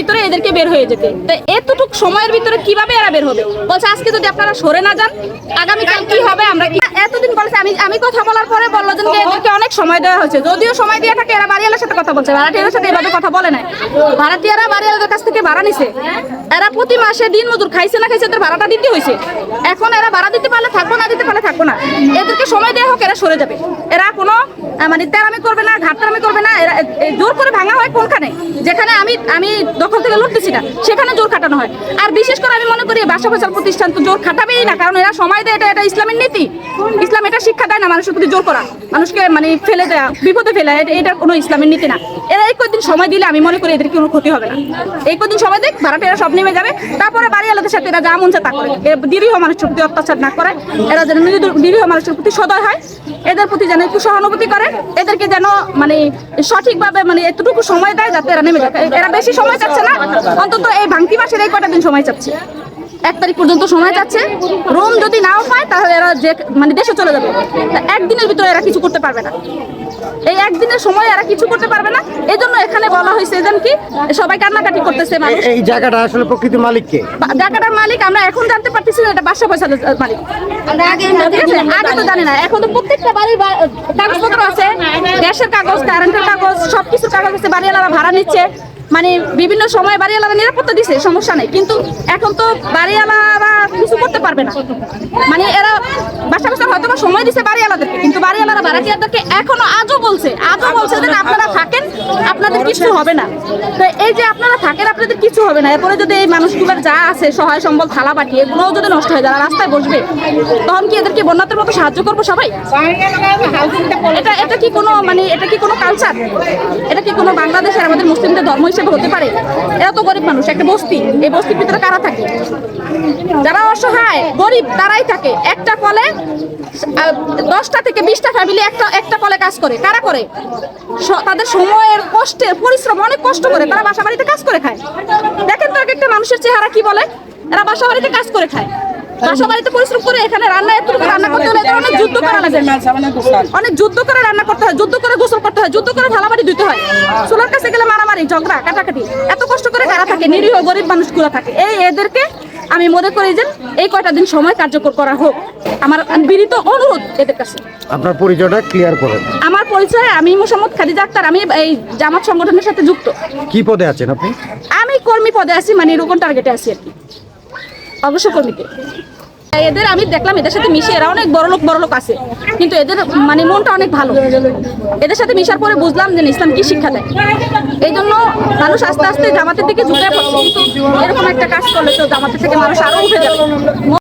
ভিতরে এদেরকে বের হয়ে যেতে। তো এতটুকু সময়ের ভিতরে কীভাবে এরা বের হবে? বলছে, আজকে যদি আপনারা সরে না যান, আগামীকাল কি হবে আমরা এতদিন বলেছে, আমি আমি কথা বলার পরে বলল যে এদেরকে অনেক সময় দেওয়া হয়েছে। যদিও সময় দিয়ে থাকে, এরা বাড়িওয়ালার সাথে কথা বলছে ভাড়াটিয়ার সাথে এভাবে কথা বলে না ভাড়াটিয়ারা বাড়িওয়ালাদের কাছ থেকে ভাড়া নিছে। এরা প্রতি মাসে দিন মজুর খাইছে না খাইছে, এদের ভাড়াটা দিতে হয়েছে। এখন এরা ভাড়া দিতে পারলে থাকব, না দিতে পারলে থাকব না। এদেরকে সময় দেওয়া হোক, এরা সরে যাবে। এরা কোনো মানে তেরামি করবে না, ঘাটতারামি করবে না, এরা জোর করে ভাঙা হয় কোনখানে? যেখানে আমি আমি দখল থেকে লুটতেছি না, সেখানে জোর খাটানো হয়। আর বিশেষ করে আমি মনে করি বাসা ফসল প্রতিষ্ঠান তো জোর খাটাবেই না, কারণ এরা সময় দেয়, এটা এটা ইসলামের নীতি। ইসলাম এটা শিক্ষা দেয় না মানুষের প্রতি জোর করা। মানুষকে মানে ফেলে দেয়া, বিপদে ফেলে, এটা কোনো ইসলামের নীতি না। এরা এই কদিন সময় দিলে আমি মনে করি এদের কোনো ক্ষতি হবে না। এই কদিন সময় দেখ ভাড়াটা এরা সব নেমে যাবে। তারপরে বাড়ি বাড়িওয়ালাদের সাথে এরা যা মন তা করে। নিরীহ মানুষের প্রতি অত্যাচার না করে। এরা যেন নিরীহ মানুষের প্রতি সদয় হয়। এদের প্রতি যেন একটু সহানুভূতি করে। এদেরকে যেন মানে সঠিকভাবে মানে এতটুকু সময় দেয় যাতে এরা নেমে যাবে এরা বেশি সময় চাচ্ছে না। অন্তত এই ভাঙতি মাসের এই কটা দিন সময় চাচ্ছে? এক তারিখ পর্যন্ত সময় যাচ্ছে। রুম যদি নাও পায় তাহলে এরা যে মানে দেশে চলে যাবে। তা একদিনের ভিতরে এরা কিছু করতে পারবে না। এই একদিনের সময় এরা কিছু করতে পারবে না। এই জন্য এখানে বলা হয়েছে যেন কি সবাই কান্নাকাটি করতেছে মানুষ। এই জায়গাটা আসলে প্রকৃত মালিককে জায়গাটার মালিক আমরা এখন জানতে পারতেছি না এটা বাসা পয়সার মালিক? আগে তো জানি না। এখন তো প্রত্যেকটা বাড়ির কাগজপত্র আছে। গ্যাসের কাগজ কারেন্টের কাগজ সবকিছুর কাগজ আছে। বাড়িওয়ালারা ভাড়া নিচ্ছে। মানে বিভিন্ন সময় বাড়িওয়ালারা নিরাপত্তা দিছে সমস্যা নেই। কিন্তু এখন তো বাড়িওয়ালারা কিছু করতে পারবে না। মানে এরা বাসা বাসা হয়তো সময় দিছে বাড়িওয়ালাদেরকে, কিন্তু বাড়িওয়ালারা ভাড়াটিয়াদেরকে এখনও আজও বলছে আজও বলছে যে আপনারা থাকেন, আপনাদের কিছু হবে না। তো এই যে আপনারা থাকেন, আপনাদের কিছু হবে না। এরপরে যদি এই মানুষগুলোর যা আছে, সহায় সম্বল, থালা বাটি, এগুলোও যদি নষ্ট হয়ে যায় রাস্তায় বসবে, তখন কি এদেরকে বন্যাতের মতো সাহায্য করব সবাই? এটা এটা কি কোনো মানে এটা কি কোনো কালচার এটা কি কোনো বাংলাদেশের আমাদের মুসলিমদের ধর্ম হিসেবে হতে পারে? এরা তো গরিব মানুষ, একটা বস্তি। এই বস্তির ভিতরে কারা থাকে? যারা অসহায়, গরিব, তারাই থাকে। একটা কলে দশটা থেকে বিশটা ফ্যামিলি একটা একটা কলে কাজ করে। কারা করে? তাদের সময়ের কষ্টের, পরিশ্রম, অনেক কষ্ট করে। তারা বাসা বাড়িতে কাজ করে খায়। দেখেন তো এক একটা মানুষের চেহারা কি বলে? এরা বাসা বাড়িতে কাজ করে খায়। বাসা বাড়িতে পরিশ্রম করে এখানে রান্না, এত রান্না করতে হলে অনেক যুদ্ধ করা লাগে। অনেক যুদ্ধ করে রান্না করতে হয়, যুদ্ধ করে গোসল করতে হয়, যুদ্ধ করে থালাবাড়ি ধুতে হয়। চুলার কাছে গেলে মারামারি, ঝগড়া, কাটাকাটি। এত কষ্ট করে কারা থাকে? নিরীহ গরিব মানুষগুলো থাকে। এই এদেরকে আমি মনে করি যে এই কয়টা দিন সময় কার্যকর করা হোক। আমার বিনীত অনুরোধ এদের কাছে। আপনার পরিচয়টা ক্লিয়ার করেন। আমার পরিচয় আমি মোসাম্মদ খাদিজা আক্তার আমি এই জামাত সংগঠনের সাথে যুক্ত। কি পদে আছেন আপনি? আমি কর্মী পদে আছি মানে রোকন টার্গেটে আছি আর কি। অবশ্য কর্মীতে এদের আমি দেখলাম এদের সাথে মিশে, এরা অনেক বড় লোক বড় লোক আছে। কিন্তু এদের মানে মনটা অনেক ভালো। এদের সাথে মিশার পরে বুঝলাম যে ইসলাম কি শিক্ষা দেয়। এই জন্য মানুষ আস্তে আস্তে জামাতের দিকে ঝুঁকে পড়ছে। এরকম একটা কাজ করলে তো জামাতের থেকে মানুষ আরও উঠে যাবে।